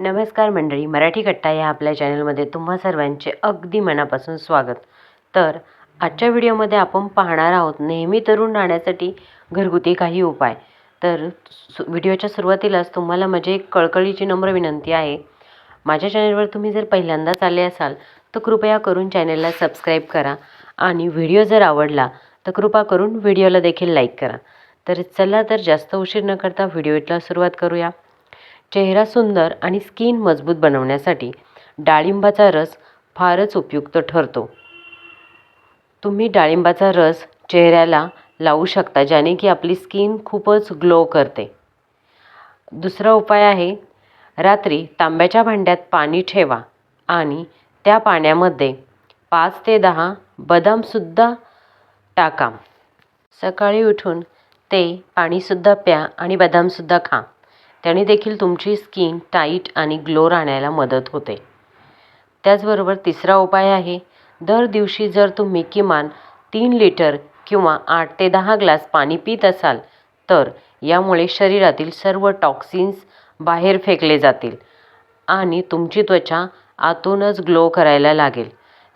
नमस्कार मंडळी मराठी कट्टा या आपल्या चॅनलमध्ये तुम्हा सर्वांचे अगदी मनापासून स्वागत. तर आजच्या व्हिडिओमध्ये आपण पाहणार आहोत नेहमी तरुण राहण्यासाठी घरगुती काही उपाय. तर सु व्हिडिओच्या सुरुवातीलाच तुम्हाला माझी एक कळकळीची नम्र विनंती आहे. माझ्या चॅनलवर तुम्ही जर पहिल्यांदाच आले असाल तर कृपया करून चॅनलला सबस्क्राईब करा आणि व्हिडिओ जर आवडला तर कृपा करून व्हिडिओला देखील लाईक करा. तर चला तर जास्त उशीर न करता व्हिडिओला सुरुवात करूया. चेहरा सुंदर आणि स्किन मजबूत बनवण्यासाठी डाळिंबाचा रस फारच उपयुक्त ठरतो. तुम्ही डाळिंबाचा रस चेहऱ्याला लावू शकता ज्याने की आपली स्किन खूपच ग्लो करते. दुसरा उपाय आहे रात्री तांब्याच्या भांड्यात पाणी ठेवा आणि त्या पाण्यामध्ये पाच ते दहा बदामसुद्धा टाका. सकाळी उठून ते पाणीसुद्धा प्या आणि बदामसुद्धा खा. त्याने देखील तुमची स्किन टाईट आणि ग्लो राहण्याला मदत होते. त्याचबरोबर तिसरा उपाय आहे दर दिवशी जर तुम्ही किमान तीन लिटर किंवा आठ ते दहा ग्लास पाणी पित असाल तर यामुळे शरीरातील सर्व टॉक्सिन्स बाहेर फेकले जातील आणि तुमची त्वचा आतूनच ग्लो करायला लागेल.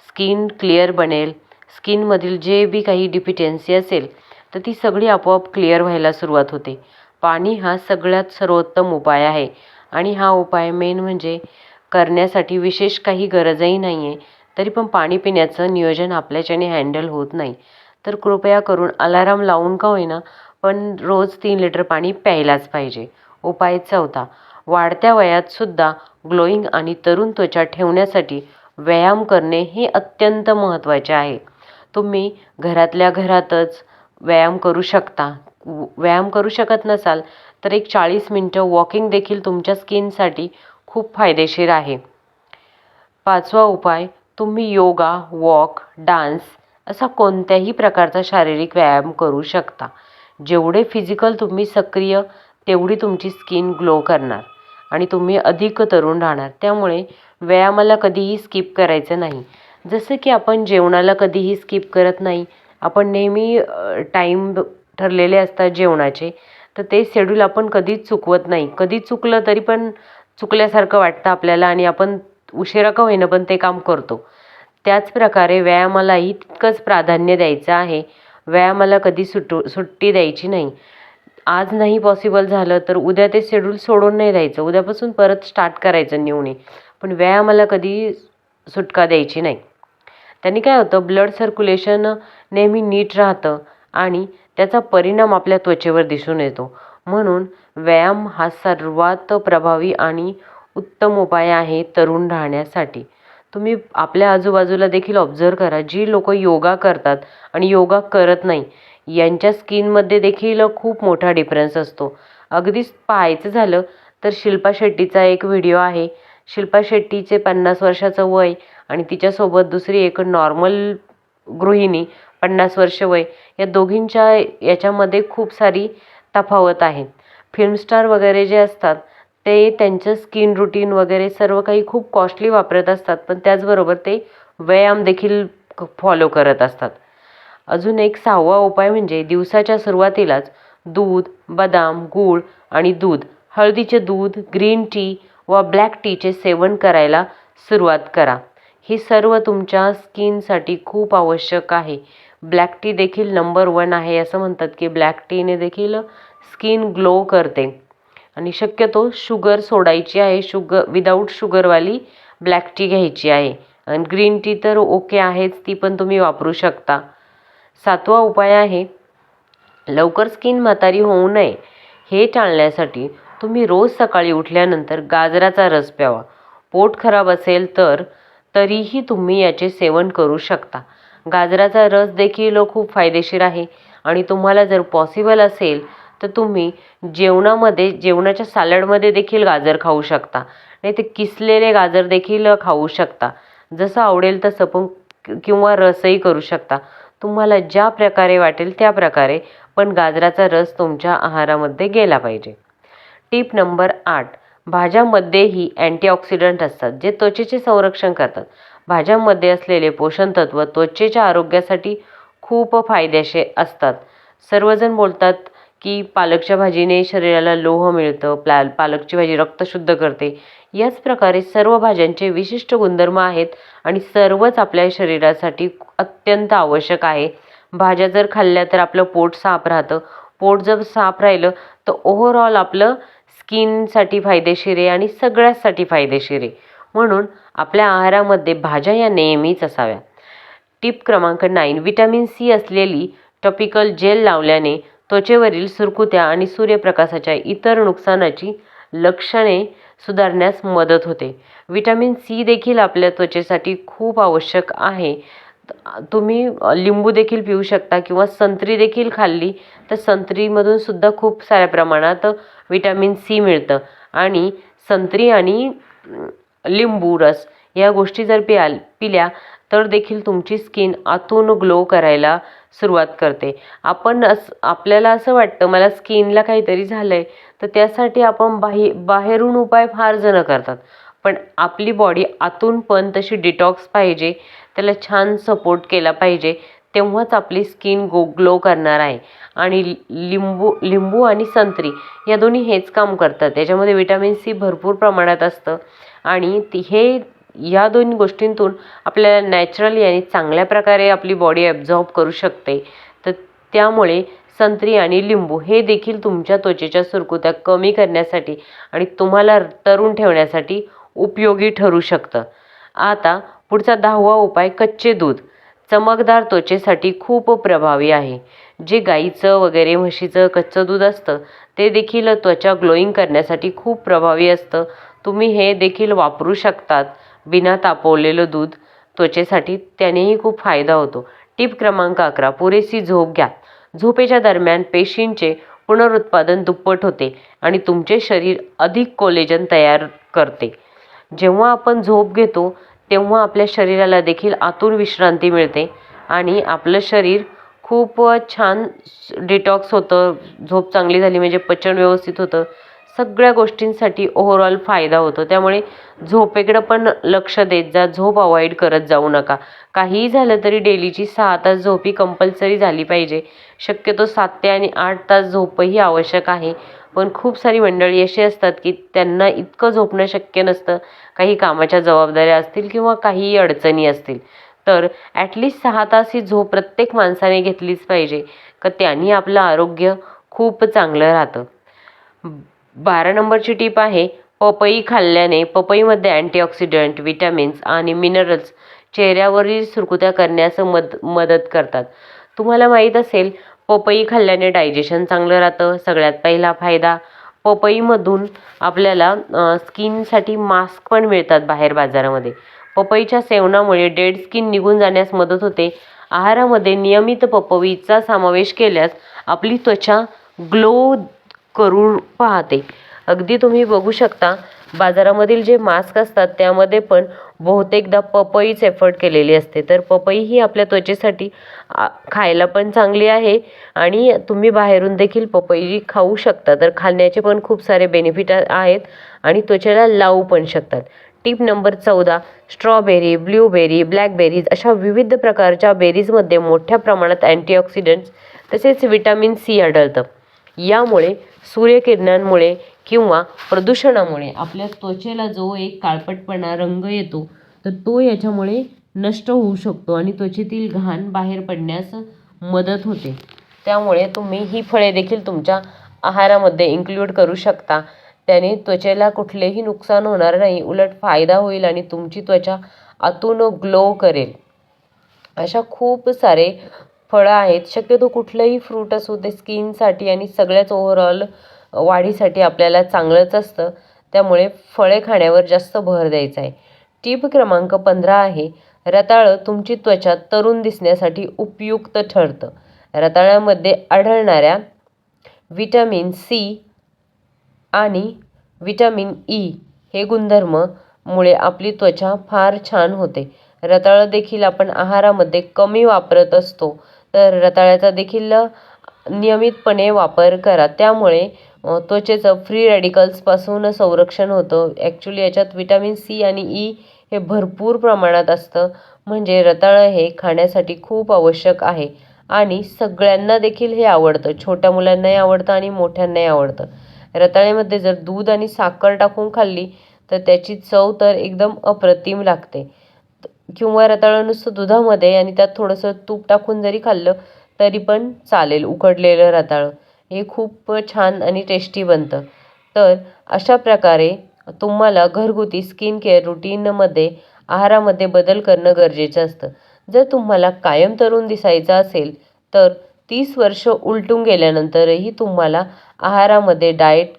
स्किन क्लिअर बनेल. स्किनमधील जे बी काही डिफिटेन्सी असेल तर ती सगळी आपोआप क्लिअर व्हायला सुरुवात होते. पाणी हा सगळ्यात सर्वोत्तम उपाय आहे. आणि हा उपाय मेन म्हणजे करण्यासाठी विशेष काही गरजही नाही आहे तरी पण पाणी पिण्याचं नियोजन आपल्याच्याने हँडल होत नाही. तर कृपया करून अलाराम लावून का होईना पण रोज तीन लिटर पाणी प्यायलाच पाहिजे. उपाय चौथा वाढत्या वयातसुद्धा ग्लोईंग आणि तरुण त्वचा ठेवण्यासाठी व्यायाम करणे हे अत्यंत महत्त्वाचे आहे. तुम्ही घरातल्या घरातच व्यायाम करू शकता. व्यायाम करू शकत नसाल तर एक चाळीस मिनटं वॉकिंग देखील तुमच्या स्किनसाठी खूप फायदेशीर आहे. पाचवा उपाय तुम्ही योगा वॉक डान्स असा कोणत्याही प्रकारचा शारीरिक व्यायाम करू शकता. जेवढे फिजिकल तुम्ही सक्रिय तेवढी तुमची स्किन ग्लो करणार आणि तुम्ही अधिक तरुण राहणार. त्यामुळे व्यायामाला कधीही स्किप करायचं नाही. जसं की आपण जेवणाला कधीही स्किप करत नाही आपण नेहमी टाईम ठरलेले असतात जेवणाचे तर ते शेड्यूल आपण कधीच चुकवत नाही. कधी चुकलं तरी पण चुकल्यासारखं वाटतं आपल्याला आणि आपण उशिरा का होईना पण ते काम करतो. त्याचप्रकारे व्यायामालाही तितकंच प्राधान्य द्यायचं आहे. व्यायामाला कधी सुटू सुट्टी द्यायची नाही. आज नाही पॉसिबल झालं तर उद्या ते शेड्यूल सोडून नाही द्यायचं. उद्यापासून परत स्टार्ट करायचं न्यूने पण व्यायामाला कधी सुटका द्यायची नाही. त्यांनी काय होतं ब्लड सर्क्युलेशन नेहमी नीट राहतं आणि त्याचा परिणाम आपल्या त्वचेवर दिसून येतो. म्हणून व्यायाम हा सर्वात प्रभावी आणि उत्तम उपाय आहे तरुण राहण्यासाठी. तुम्ही आपल्या आजूबाजूला देखील ऑब्झर्व करा. जी लोक योगा करतात आणि योगा करत नाही यांच्या स्किनमध्ये देखील खूप मोठा डिफरन्स असतो. अगदीच पाहायचं झालं तर शिल्पा शेट्टीचा एक व्हिडिओ आहे. शिल्पा शेट्टीचे पन्नास वर्षाचं वय आणि तिच्यासोबत दुसरी एक नॉर्मल गृहिणी पन्नास वर्ष वय या दोघींच्या याच्यामध्ये खूप सारी तफावत आहे फिल्मस्टार वगैरे जे असतात ते त्यांचं स्किन रुटीन वगैरे सर्व काही खूप कॉस्टली वापरत असतात पण त्याचबरोबर ते व्यायाम देखील फॉलो करत असतात. अजून एक सहावा उपाय म्हणजे दिवसाच्या सुरुवातीलाच दूध बदाम गूळ आणि दूध हळदीचे दूध ग्रीन टी व ब्लॅक टीचे सेवन करायला सुरुवात करा. हे सर्व तुमच्या स्किनसाठी खूप आवश्यक आहे. ब्लॅक टी देखील नंबर वन आहे असं म्हणतात की ब्लॅक टीने देखील स्किन ग्लो करते. आणि शक्यतो शुगर सोडायची आहे शुगर विदाऊट शुगरवाली ब्लॅक टी घ्यायची आहे. आणि ग्रीन टी तर ओके आहेच ती पण तुम्ही वापरू शकता. सातवा उपाय आहे लवकर स्किन म्हातारी होऊ नये. हे टाळण्यासाठी तुम्ही रोज सकाळी उठल्यानंतर गाजराचा रस प्यावा. पोट खराब असेल तर तरीही तुम्ही याचे सेवन करू शकता. गाजराचा रस देखील खूप फायदेशीर आहे. आणि तुम्हाला जर पॉसिबल असेल तर तुम्ही जेवणामध्ये जेवणाच्या सॅलडमध्ये देखील गाजर खाऊ शकता. नाही ते किसलेले गाजर देखील खाऊ शकता. जसं आवडेल तसं पण किंवा रसही करू शकता. तुम्हाला ज्या प्रकारे वाटेल त्या प्रकारे पण गाजराचा रस तुमच्या आहारामध्ये गेला पाहिजे. टीप नंबर आठ. भाज्यामध्येही अँटीऑक्सिडंट असतात जे त्वचेचे संरक्षण करतात. भाज्यांमध्ये असलेले पोषणतत्व त्वचेच्या आरोग्यासाठी खूप फायद्याचे असतात. सर्वजण बोलतात की पालकच्या भाजीने शरीराला लोह मिळतं प्ला पालकची भाजी रक्त शुद्ध करते. याच प्रकारे सर्व भाज्यांचे विशिष्ट गुणधर्म आहेत आणि सर्वच आपल्या शरीरासाठी अत्यंत आवश्यक आहे. भाज्या जर खाल्ल्या तर आपलं पोट साफ राहतं. पोट जर साफ राहिलं तर ओव्हरऑल आपलं स्किनसाठी फायदेशीर आहे आणि सगळ्यासाठी फायदेशीर आहे. म्हणून आपल्या आहारामध्ये भाज्या या नेहमीच असाव्या. टिप क्रमांक नाईन विटॅमिन सी असलेली टॉपिकल जेल लावल्याने त्वचेवरील सुरकुत्या आणि सूर्यप्रकाशाच्या इतर नुकसानाची लक्षणे सुधारण्यास मदत होते. विटॅमिन सी देखील आपल्या त्वचेसाठी खूप आवश्यक आहे. तुम्ही लिंबू देखील पिऊ शकता किंवा संत्री देखील खाल्ली तर संत्रीमधून सुद्धा खूप साऱ्या प्रमाणात विटॅमिन सी मिळतं. आणि संत्री आणि लिंबू रस या गोष्टी जर पियाल पिल्या तर देखील तुमची स्किन आतून ग्लो करायला सुरुवात करते. आपण असं आपल्याला असं वाटतं मला स्किनला काहीतरी झालं आहे तर त्यासाठी आपण बाहे बाहेरून उपाय फार जणं करतात. पण आपली बॉडी आतून पण तशी डिटॉक्स पाहिजे त्याला छान सपोर्ट केला पाहिजे तेव्हाच आपली स्किन गो ग्लो करणार आहे. आणि लिंबू लिंबू आणि संत्री या दोन्ही हेच काम करतात. त्याच्यामध्ये विटॅमिन सी भरपूर प्रमाणात असतं. आणि ती हे या दोन गोष्टींतून आपल्याला नॅचरली आणि चांगल्या प्रकारे आपली बॉडी ॲब्झॉर्ब करू शकते. तर त्यामुळे संत्री आणि लिंबू हे देखील तुमच्या त्वचेच्या सुरकुत्या कमी करण्यासाठी आणि तुम्हाला तरुण ठेवण्यासाठी उपयोगी ठरू शकतं. आता पुढचा दहावा उपाय कच्चे दूध. चमकदार त्वचेसाठी खूप प्रभावी आहे. जे गाईचं वगैरे म्हशीचं कच्चं दूध असतं ते देखील त्वचा ग्लोईंग करण्यासाठी खूप प्रभावी असतं. तुम्ही हे देखील वापरू शकतात. बिना तापवलेलं दूध त्वचेसाठी त्यानेही खूप फायदा होतो. टीप क्रमांक अकरा पुरेशी झोप घ्या. झोपेच्या दरम्यान पेशींचे पुनरुत्पादन दुप्पट होते आणि तुमचे शरीर अधिक कोलेजन तयार करते. जेव्हा आपण झोप घेतो तेव्हा आपल्या शरीराला देखील आतून विश्रांती मिळते आणि आपलं शरीर खूप छान डिटॉक्स होतं झोप चांगली झाली म्हणजे पचन व्यवस्थित होतं. सगळ्या गोष्टींसाठी ओव्हरऑल फायदा होतो. त्यामुळे झोपेकडं पण लक्ष देत जा झोप अवॉइड करत जाऊ नका. काहीही झालं तरी डेलीची सहा तास झोप ही कंपल्सरी झाली पाहिजे. शक्यतो सात ते आणि आठ तास झोपही आवश्यक आहे. पण खूप सारी मंडळी अशी असतात की त्यांना इतकं झोपणं शक्य नसतं. काही कामाच्या जबाबदाऱ्या असतील किंवा काही अडचणी असतील. तर ॲटलिस्ट सहा तास ही झोप प्रत्येक माणसाने घेतलीच पाहिजे. का त्यांनी आपलं आरोग्य खूप चांगलं राहतं. बारा नंबरची टीप आहे पपई खाल्ल्याने पपईमध्ये अँटीऑक्सिडंट विटॅमिन्स आणि मिनरल्स चेहऱ्यावरील सुरकुत्या करण्यास मद मदत करतात. तुम्हाला माहीत असेल पपई खाल्ल्याने डायजेशन चांगलं राहतं. सगळ्यात पहिला फायदा पपईमधून आपल्याला स्किनसाठी मास्क पण मिळतात बाहेर बाजारामध्ये. पपईच्या सेवनामुळे डेड स्किन निघून जाण्यास मदत होते. आहारामध्ये नियमित पपईचा समावेश केल्यास आपली त्वचा ग्लो करून पाहते. अगदी तुम्ही बघू शकता बाजारामधील जे मास्क असतात त्यामध्ये पण बहुतेकदा पपईच एफर्ट केलेली असते. तर पपई ही आपल्या त्वचेसाठी खायला पण चांगली आहे आणि तुम्ही बाहेरून देखील पपई खाऊ शकता. तर खाण्याचे पण खूप सारे बेनिफिट आहेत आणि त्वचेला लावू पण शकतात. टीप नंबर चौदा स्ट्रॉबेरी ब्ल्यूबेरी ब्लॅकबेरीज अशा विविध प्रकारच्या बेरीजमध्ये मोठ्या प्रमाणात अँटीऑक्सिडंट्स तसेच विटॅमिन सी आढळतं. यामुळे सूर्यकिरणांमुळे किंवा प्रदूषणामुळे आपल्या त्वचेला जो एक काळपटपणा रंग येतो तर तो याच्यामुळे नष्ट होऊ शकतो आणि त्वचेतील घाण बाहेर पडण्यास मदत होते. त्यामुळे तुम्ही ही फळे देखील तुमच्या आहारामध्ये इन्क्ल्यूड करू शकता. त्याने त्वचेला कुठलेही नुकसान होणार नाही उलट फायदा होईल आणि तुमची त्वचा आतून ग्लो करेल. अशा खूप सारे फळं आहेत. शक्यतो कुठलंही फ्रूट असू ते स्किनसाठी आणि सगळ्याच ओव्हरऑल वाढीसाठी आपल्याला चांगलंच असतं. त्यामुळे फळे खाण्यावर जास्त भर द्यायचा आहे. टीप क्रमांक पंधरा आहे रताळं तुमची त्वचा तरुण दिसण्यासाठी उपयुक्त ठरतं. रताळ्यामध्ये आढळणाऱ्या विटॅमिन सी आणि विटॅमिन ई हे गुणधर्म मुळे आपली त्वचा फार छान होते. रताळं देखील आपण आहारामध्ये कमी वापरत असतो. तर रताळ्याचा देखील नियमितपणे वापर करा. त्यामुळे त्वचेचं फ्री रॅडिकल्सपासून संरक्षण होतं. ॲक्च्युली याच्यात विटॅमिन सी आणि ई हे भरपूर प्रमाणात असतं. म्हणजे रताळं हे खाण्यासाठी खूप आवश्यक आहे. आणि सगळ्यांना देखील हे आवडतं. छोट्या मुलांनाही आवडतं आणि मोठ्यांनाही आवडतं. रताळ्यामध्ये जर दूध आणि साखर टाकून खाल्ली तर त्याची चव तर एकदम अप्रतिम लागते. किंवा रताळं नुसतं दुधामध्ये आणि त्यात थोडंसं तूप टाकून जरी खाल्लं तरी पण चालेल उकडलेलं रताळं. हे खूप छान आणि टेस्टी बनतं. तर अशा प्रकारे तुम्हाला घरगुती स्किन केअर रुटीनमध्ये आहारामध्ये बदल करणं गरजेचं असतं. जर तुम्हाला कायम तरुण दिसायचं असेल तर तीस वर्ष उलटून गेल्यानंतरही तुम्हाला आहारामध्ये डाएट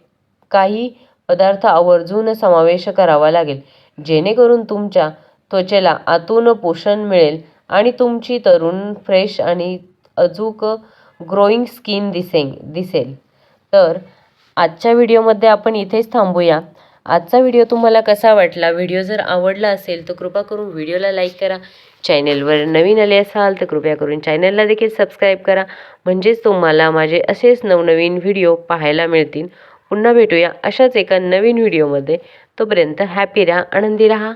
काही पदार्थ आवर्जून समावेश करावा लागेल. जेणेकरून तुमच्या त्वचेला आतून पोषण मिळेल आणि तुमची तरुण फ्रेश आणि अचूक ग्रोईंग स्किन दिसेन दिसेल. तर आजच्या व्हिडिओमध्ये आपण इथेच थांबूया. आजचा व्हिडिओ तुम्हाला कसा वाटला? व्हिडिओ जर आवडला असेल तर कृपा करून व्हिडिओला लाईक करा. चॅनेलवर नवीन आले असाल तर कृपया करून चॅनेलला देखील सबस्क्राईब करा. म्हणजेच तुम्हाला माझे असेच नवनवीन व्हिडिओ पाहायला मिळतील. पुन्हा भेटूया अशाच एका नवीन व्हिडिओमध्ये. तोपर्यंत हॅपी राहा आनंदी राहा.